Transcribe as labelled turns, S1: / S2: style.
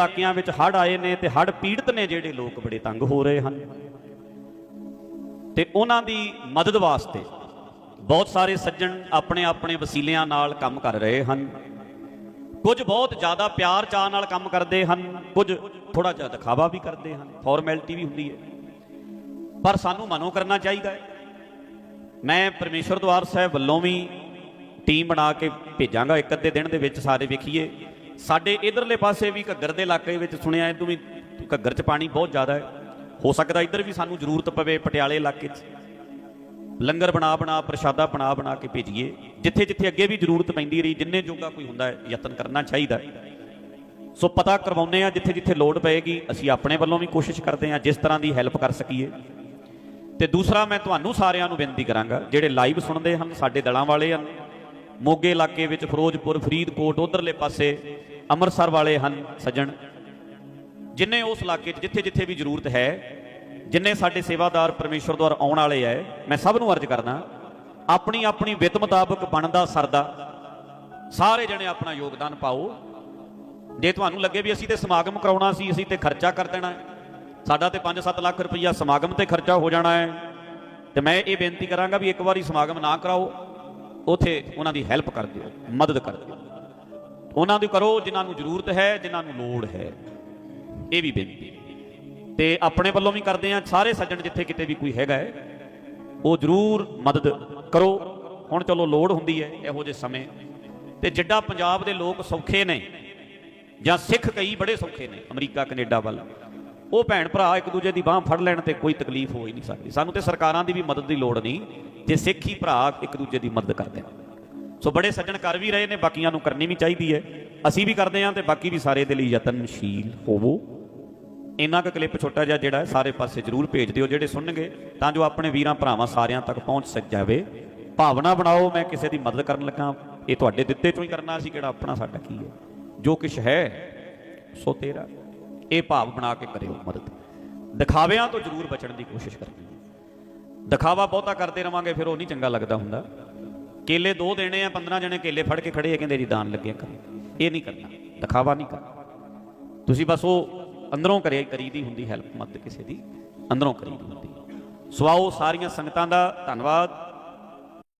S1: ਇਲਾਕਿਆਂ ਵਿੱਚ ਹੜ੍ਹ ਆਏ ਨੇ ਤੇ ਹੜ੍ਹ ਪੀੜਤ ਨੇ ਜਿਹੜੇ ਲੋਕ ਬੜੇ ਤੰਗ ਹੋ ਰਹੇ ਹਨ। ਤੇ ਉਹਨਾਂ ਦੀ ਮਦਦ ਵਾਸਤੇ ਬਹੁਤ ਸਾਰੇ ਸੱਜਣ ਆਪਣੇ ਆਪਣੇ ਵਸੀਲਿਆਂ ਨਾਲ ਕੰਮ ਕਰ ਰਹੇ ਹਨ। ਕੁਝ ਬਹੁਤ ਜ਼ਿਆਦਾ ਪਿਆਰ ਚਾਹ ਨਾਲ ਕੰਮ ਕਰਦੇ ਹਨ, ਕੁਝ ਥੋੜਾ ਜਿਹਾ ਦਿਖਾਵਾ ਵੀ ਕਰਦੇ ਹਨ ਫਾਰਮੈਲਿਟੀ ਵੀ ਹੁੰਦੀ ਹੈ। ਪਰ ਸਾਨੂੰ ਮਨੋ ਕਰਨਾ ਚਾਹੀਦਾ ਹੈ। ਮੈਂ ਪਰਮੇਸ਼ਵਰ ਦਵਾਰ ਸਾਹਿਬ ਵੱਲੋਂ ਵੀ ਟੀਮ ਬਣਾ ਕੇ ਭੇਜਾਂਗਾ ਇੱਕ ਅੱਧੇ ਦਿਨ ਦੇ ਵਿੱਚ ਸਾਰੇ ਵੇਖੀਏ। ਸਾਡੇ ਇਧਰਲੇ ਪਾਸੇ ਵੀ ਘੱਗਰ ਦੇ ਇਲਾਕੇ ਵਿੱਚ ਸੁਣਿਆ ਇਦੋਂ ਵੀ ਘੱਗਰ 'ਚ ਪਾਣੀ ਬਹੁਤ ਜ਼ਿਆਦਾ ਹੈ। ਹੋ ਸਕਦਾ ਇੱਧਰ ਵੀ ਸਾਨੂੰ ਜ਼ਰੂਰਤ ਪਵੇ ਪਟਿਆਲੇ ਇਲਾਕੇ 'ਚ। ਲੰਗਰ ਬਣਾ ਬਣਾ, ਪ੍ਰਸ਼ਾਦਾ ਬਣਾ ਬਣਾ ਕੇ ਭੇਜੀਏ। ਜਿੱਥੇ ਜਿੱਥੇ ਅੱਗੇ ਵੀ ਜ਼ਰੂਰਤ ਪੈਂਦੀ ਰਹੀ, ਜਿੰਨੇ ਜੋਗਾ ਕੋਈ ਹੁੰਦਾ ਹੈ, ਯਤਨ ਕਰਨਾ ਚਾਹੀਦਾ ਸੋ ਪਤਾ ਕਰਵਾਉਂਦੇ ਆ ਜਿੱਥੇ ਜਿੱਥੇ ਲੋੜ ਪਏਗੀ, ਅਸੀਂ ਆਪਣੇ ਵੱਲੋਂ ਵੀ ਕੋਸ਼ਿਸ਼ ਕਰਦੇ ਆ ਜਿਸ ਤਰ੍ਹਾਂ ਦੀ ਹੈਲਪ ਕਰ ਸਕੀਏ। ਤੇ ਦੂਸਰਾ ਮੈਂ ਤੁਹਾਨੂੰ ਸਾਰਿਆਂ ਨੂੰ ਬੇਨਤੀ ਕਰਾਂਗਾ, ਜਿਹੜੇ ਲਾਈਵ ਸੁਣਦੇ ਹਨ, ਸਾਡੇ ਦਲਾਂ ਵਾਲੇ ਹਨ ਮੋਗੇ ਇਲਾਕੇ ਵਿੱਚ ਫਿਰੋਜ਼ਪੁਰ, ਫਰੀਦਕੋਟ, ਉਧਰਲੇ ਪਾਸੇ ਅੰਮ੍ਰਿਤਸਰ ਵਾਲੇ ਹਨ ਸੱਜਣ। ਜਿੰਨੇ ਉਸ ਇਲਾਕੇ 'ਚ ਜਿੱਥੇ ਜਿੱਥੇ ਵੀ ਜ਼ਰੂਰਤ ਹੈ, ਜਿੰਨੇ ਸਾਡੇ ਸੇਵਾਦਾਰ ਪਰਮੇਸ਼ਵਰ ਦੁਆਰ ਆਉਣ ਵਾਲੇ ਐ ਮੈਂ ਸਭ ਨੂੰ ਅਰਜ਼ ਕਰਦਾ, ਆਪਣੀ ਆਪਣੀ ਵਿੱਤ ਮੁਤਾਬਕ ਬਣਦਾ, ਸਰਦਾ, ਸਾਰੇ ਜਣੇ ਆਪਣਾ ਯੋਗਦਾਨ ਪਾਓ। ਜੇ ਤੁਹਾਨੂੰ ਲੱਗੇ ਵੀ ਅਸੀਂ ਤੇ ਸਮਾਗਮ ਕਰਾਉਣਾ ਸੀ, ਅਸੀਂ ਤੇ ਖਰਚਾ ਕਰ ਦੇਣਾ ਹੈ, ਸਾਡਾ ਤੇ 5-7 ਲੱਖ ਰੁਪਈਆ ਸਮਾਗਮ ਤੇ ਖਰਚਾ ਹੋ ਜਾਣਾ ਹੈ, ਤੇ ਮੈਂ ਇਹ ਬੇਨਤੀ ਕਰਾਂਗਾ ਵੀ ਇੱਕ ਵਾਰੀ ਸਮਾਗਮ ਨਾ ਕਰਾਓ। ਉਥੇ ਉਹਨਾਂ ਦੀ ਹੈਲਪ ਕਰ ਦਿਓ, ਮਦਦ ਕਰ ਦਿਓ। ਉਹਨਾਂ ਦੀ ਕਰੋ, ਜਿਨ੍ਹਾਂ ਨੂੰ ਜ਼ਰੂਰਤ ਹੈ, ਜਿਨ੍ਹਾਂ ਨੂੰ ਲੋੜ ਹੈ। ਇਹ ਵੀ ਬੇਨਤੀ ਤੇ ਆਪਣੇ ਵੱਲੋਂ ਵੀ ਕਰਦੇ ਆ ਸਾਰੇ ਸੱਜਣ ਜਿੱਥੇ ਕਿਤੇ ਵੀ ਕੋਈ ਹੈਗਾ ਹੈ, ਉਹ ਜ਼ਰੂਰ ਮਦਦ ਕਰੋ। ਹੁਣ ਚਲੋ ਲੋੜ ਹੁੰਦੀ ਹੈ, ਇਹੋ ਜਿਹੇ ਸਮੇਂ। ਤੇ ਜਿੱਡਾ ਪੰਜਾਬ ਦੇ ਲੋਕ ਸੌਖੇ ਨੇ, ਜਾਂ ਸਿੱਖ ਕਈ ਬੜੇ ਸੌਖੇ ਨੇ, ਅਮਰੀਕਾ, ਕੈਨੇਡਾ ਵੱਲ। ਉਹ ਭੈਣ ਭਰਾ ਇੱਕ ਦੂਜੇ ਦੀ ਬਾਹ ਫੜ ਲੈਣ ਤੇ ਕੋਈ ਤਕਲੀਫ ਹੋ ਹੀ ਨਹੀਂ ਸਕਦੀ। ਸਾਨੂੰ ਤੇ ਸਰਕਾਰਾਂ ਦੀ ਵੀ ਮਦਦ ਦੀ ਲੋੜ ਨਹੀਂ ਜੇ ਸਿੱਖ ਹੀ ਭਰਾ ਇੱਕ ਦੂਜੇ ਦੀ ਮਦਦ ਕਰਦੇ ਹਨ ਸੋ ਬੜੇ ਸੱਜਣ ਕਰ ਵੀ ਰਹੇ ਨੇ, ਬਾਕੀਆਂ ਨੂੰ ਕਰਨੀ ਵੀ ਚਾਹੀਦੀ ਹੈ। ਅਸੀਂ ਵੀ ਕਰਦੇ ਹਾਂ ਤੇ ਬਾਕੀ ਵੀ ਸਾਰੇ ਦੇ ਲਈ ਯਤਨਸ਼ੀਲ ਹੋਵੋ। ਇੰਨਾ ਕੁ ਕਲਿੱਪ ਛੋਟਾ ਜਿਹਾ ਜਿਹੜਾ ਸਾਰੇ ਪਾਸੇ ਜਰੂਰ ਭੇਜ ਦਿਓ, ਜਿਹੜੇ ਸੁਣਨਗੇ, ਤਾਂ ਜੋ ਆਪਣੇ ਵੀਰਾਂ ਭਰਾਵਾਂ ਸਾਰਿਆਂ ਤੱਕ ਪਹੁੰਚ ਸਕ ਜਾਵੇ। ਭਾਵਨਾ ਬਣਾਓ, ਮੈਂ ਕਿਸੇ ਦੀ ਮਦਦ ਕਰਨ ਲੱਗਾ। ਇਹ ਤੁਹਾਡੇ ਦਿੱਤੇ ਚੋਂ ਹੀ ਕਰਨਾ ਸੀ ਕਿਹੜਾ ਆਪਣਾ ਸਾਡਾ ਕੀ ਹੈ? ਜੋ ਕੁਛ ਹੈ, ਸੋ ਤੇਰਾ। ਇਹ ਭਾਵ ਬਣਾ ਕੇ ਕਰਿਓ ਮਦਦ। ਦਿਖਾਵਿਆਂ ਤੋਂ ਜਰੂਰ ਬਚਣ ਦੀ ਕੋਸ਼ਿਸ਼ ਕਰਨੀ ਹੈ ਦਿਖਾਵਾ ਬਹੁਤਾ ਕਰਦੇ ਰਵਾਂਗੇ, ਫਿਰ ਉਹ ਨਹੀਂ ਚੰਗਾ ਲੱਗਦਾ ਹੁੰਦਾ। ਕੇਲੇ ਦੋ ਦੇਣੇ ਆ 15 ਜਣੇ ਕੇਲੇ ਫੜ ਕੇ ਖੜੇ ਆ, ਕਹਿੰਦੇ ਜੀ ਦਾਨ ਲੱਗਿਆ ਕਰ। ਇਹ ਨਹੀਂ ਕਰਨਾ, ਦਿਖਾਵਾ ਨਹੀਂ ਕਰਨਾ। ਤੁਸੀਂ ਬਸ ਉਹ ਅੰਦਰੋਂ ਕਰਿਆ, ਕਰੀਦੀ ਹੁੰਦੀ ਹੈਲਪ ਮਦਦ ਕਿਸੇ ਦੀ, ਅੰਦਰੋਂ ਕਰੀਦੀ ਹੁੰਦੀ। ਸੋ ਆਓ ਸਾਰੀਆਂ ਸੰਗਤਾਂ ਦਾ ਧੰਨਵਾਦ।